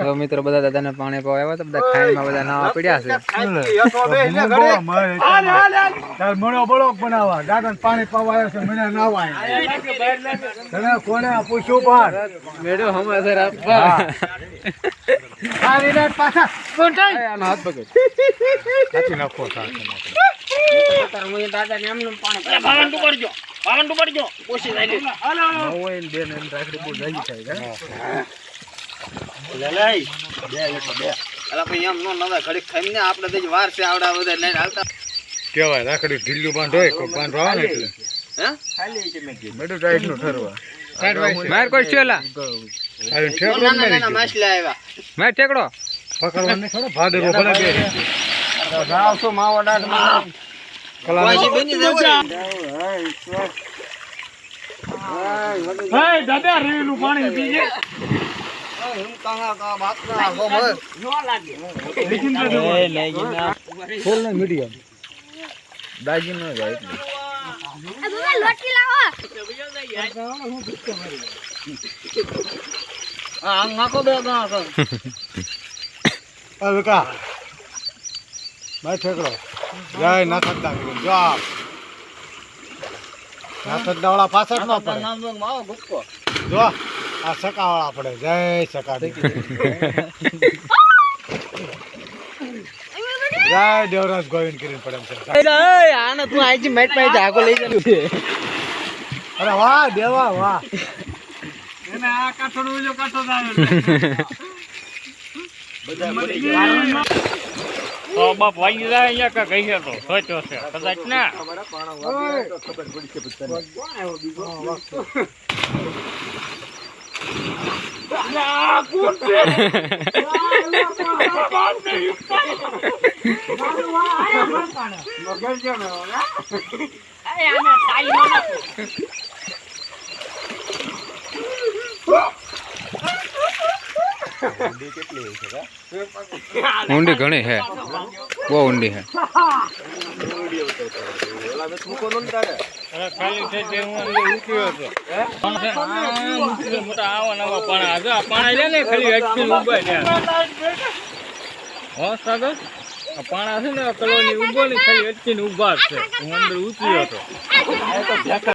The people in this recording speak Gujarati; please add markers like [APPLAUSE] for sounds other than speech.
તો મિત્રો બધા દાદાને પાણી પાવા આવ્યા તો બધા ખાઈમાં બધા નાવા પડ્યા છે. મણો બળોક બનાવવા. દાદા પાણી પાવા આવ્યો છે મને નાવા તને કોને પૂછ્યું પણ મેડો હમાસર સારી રાત પાછા. આનો હાથ પકડ. [LAUGHS] કાચી નાખો સાથે આપણે તો વાર છે આવડા બધા લઈને હાલતા. કેવાય રાખડી ઢીલું બાંધો એક કોઈ બાંધો આવે ને એટલે. હે? મેડું ટાઈટ નો ઠરવા માર કોઈ છેલા આવી ઠેકડો ના નાના માછલા આવ્યા માર ઠેકડો. પકડવાની ખરો ભાદરો ભલે બે. ગાવસો માવો માં કલા બની બની જાય દાદા રેલું પાણી પીજે ને. ન નાખો બે કા ભાઈ ઠેકડો. જય નાથક દાખલ જો નાથક દાવડા પાછળ ન પડે. માવો ગુપકો જો આ સકાવાળા પડે. જય સકા જય દેવરાજ ગોવિંદ કરીને પડે છે. આને તું આજી મેટ પાસે જાગો લઈ જજો અરે વાહ દેવા વાહ. બાપ કાઠો જાય અહીંયા કાંઈ કહી તો ખાલી થઈ જાય અંદર ઉતર્યો હતો પણ છે, આ પાણા છે ને ખાલી અટકી ઊભા છે હો સાગર. આ પાણા છે ને કલોની ઊભો ને ખાલી અટકીને ઊભા છે હું અંદર ઉતર્યો હતો